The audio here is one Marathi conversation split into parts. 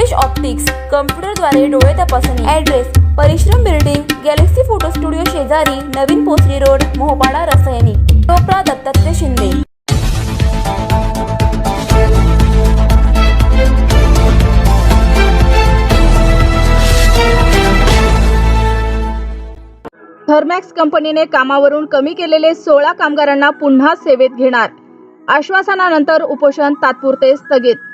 रितेश ऑप्टिक्स कम्प्युटरद्वारे डोळे तपासणी. ॲड्रेस परिश्रम बिल्डिंग गॅलेक्सी फोटो स्टुडिओ शेजारी नवीन पोसरी रोड मोहपाडा रसायनी. टोपरा दत्तात्रय शिंदे. थर्मॅक्स कंपनीने कामावरून कमी केलेले सोळा कामगारांना पुन्हा सेवेत घेणार. आश्वासनानंतर उपोषण तात्पुरते स्थगित.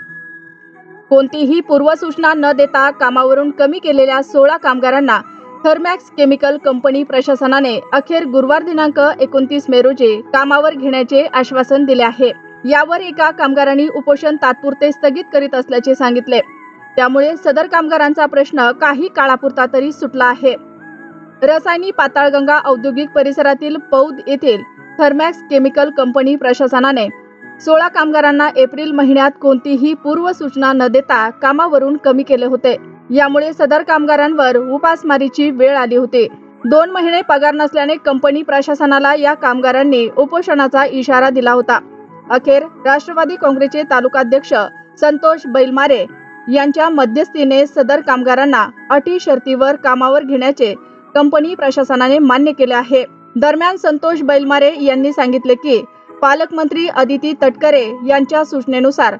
कोणतीही पूर्वसूचना न देता कामावरून कमी केलेल्या सोळा कामगारांना थर्मॅक्स केमिकल कंपनी प्रशासनाने अखेर गुरुवार दिनांक एकोणतीस मे रोजी कामावर घेण्याचे आश्वासन दिले आहे. यावर एका कामगारांनी उपोषण तात्पुरते स्थगित करीत असल्याचे सांगितले. त्यामुळे सदर कामगारांचा प्रश्न काही काळापुरता तरी सुटला आहे. रसायनी पाताळगंगा औद्योगिक परिसरातील पौद येथील थर्मॅक्स केमिकल कंपनी प्रशासनाने सोळा कामगारांना एप्रिल महिन्यात कोणतीही पूर्वसूचना न देता कामावरून कमी केले होते. यामुळे सदर कामगारांवर उपासमारीची वेळ आली होती. दोन महिने पगार नसल्याने कंपनी प्रशासनाला या कामगारांनी उपोषणाचा इशारा दिला होता. अखेर राष्ट्रवादी काँग्रेसचे तालुकाध्यक्ष संतोष बैलमारे यांच्या मध्यस्थीने सदर कामगारांना अटी शर्तीवर कामावर घेण्याचे कंपनी प्रशासनाने मान्य केले आहे. दरम्यान संतोष बैलमारे यांनी सांगितले की पालकमंत्री अदिती तटकरे यांच्या सूचनेनुसार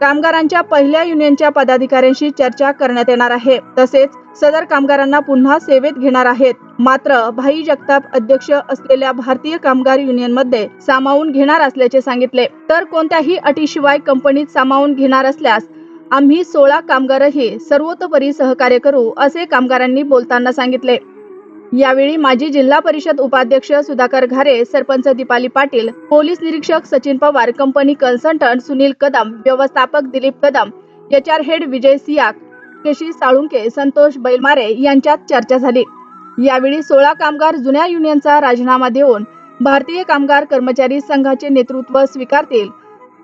कामगारांच्या पहिल्या युनियनच्या पदाधिकाऱ्यांशी चर्चा करण्यात येणार आहे. तसेच सदर कामगारांना पुन्हा सेवेत घेणार आहेत. मात्र भाई जगताप अध्यक्ष असलेल्या भारतीय कामगार युनियनमध्ये सामावून घेणार असल्याचे सांगितले. तर कोणत्याही अटीशिवाय कंपनीत सामावून घेणार असल्यास आम्ही सोळा कामगारही सर्वतोपरी सहकार्य करू असे कामगारांनी बोलताना सांगितले. यावेळी माजी जिल्हा परिषद उपाध्यक्ष सुधाकर घारे सरपंच दीपाली पाटील पोलीस निरीक्षक सचिन पवार कंपनी कन्सल्टंट सुनील कदम व्यवस्थापक Dilip Kadam H R head Vijay सियाक केशी साळुंके संतोष बैलमारे यांच्यात चर्चा झाली. यावेळी सोळा कामगार जुन्या युनियनचा राजीनामा देऊन भारतीय कामगार कर्मचारी संघाचे नेतृत्व स्वीकारतील.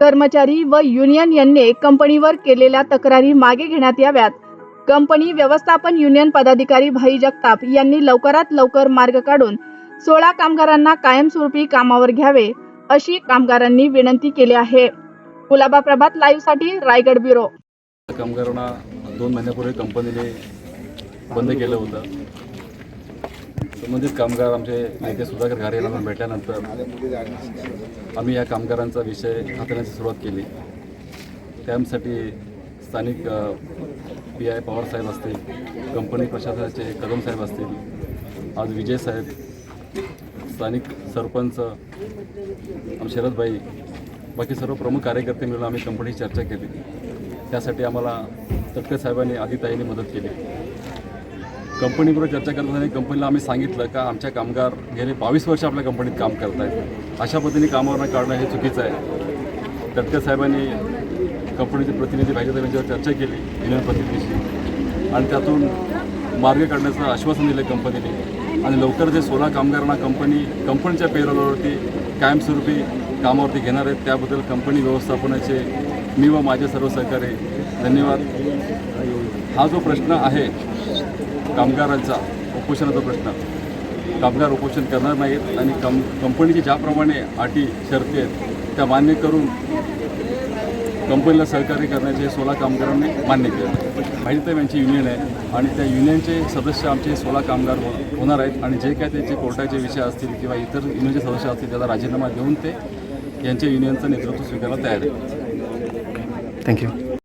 कर्मचारी व युनियन यांनी कंपनीवर केलेल्या तक्रारी मागे घेण्यात याव्यात. कंपनी व्यवस्थापन युनियन पदाधिकारी भाई जगताप यांनी लवकरात लवकर मार्ग काढून सोळा कामगारांना कायमस्वरूपी कामावर घ्यावे अशी कामगारांनी विनंती केली आहे. कुलाबा प्रभात लाईव्हसाठी रायगड ब्युरो. कामगारांना दोन महिन्यापूर्वी कंपनीने बंद केलं होतं. संबंधित कामगार आमचे नेते सुधाकर घारे यांना भेटल्यानंतर आम्ही या कामगारांचा विषय हाताळण्याची सुरुवात केली. त्यासाठी स्थानिक पी आय पवार साहेब असतील कंपनी प्रशासनाचे कदम साहेब असतील आज विजय साहेब स्थानिक सरपंच आम शरदबाई बाकी सर्व प्रमुख कार्यकर्ते मिळून आम्ही कंपनीची चर्चा केली. त्यासाठी आम्हाला तटके साहेबांनी आदिताईंनी मदत केली. कंपनीबरोबर चर्चा करत असताना कंपनीला आम्ही सांगितलं का आमच्या कामगार गेले बावीस वर्ष आपल्या कंपनीत काम करत आहेत अशा पद्धतीने कामावर काढणं हे चुकीचं आहे. तटके साहेबांनी कंपनीचे प्रतिनिधी पाहिजे त्यांच्यावर चर्चा केली युनियन प्रतिनिधीशी. आणि त्यातून मार्ग काढण्याचं आश्वासन दिलं कंपनीने. आणि लवकर जे सोळा कामगारांना कंपनी कंपनीच्या पेरोलवरती कायमस्वरूपी कामावरती घेणार आहेत त्याबद्दल कंपनी व्यवस्थापनाचे मी व माझे सर्व सहकारी धन्यवाद. हा जो प्रश्न आहे कामगारांचा उपोषणाचा प्रश्न कामगार उपोषण करणार नाहीत आणि कं कंपनीची ज्याप्रमाणे अटी शर्ती आहेत त्या मान्य करून कंपनीला सहकार्य करण्याचे सोळा कामगारांनी मान्य केलं. माहिती यांची युनियन आहे आणि त्या युनियनचे सदस्य आमचे सोळा कामगार हो- होणार आहेत आणि जे काय त्याचे कोर्टाचे विषय असतील किंवा इतर युनियनचे सदस्य असतील त्याचा राजीनामा देऊन ते यांच्या युनियनचं नेतृत्व स्वीकारायला तयार आहेत. थँक्यू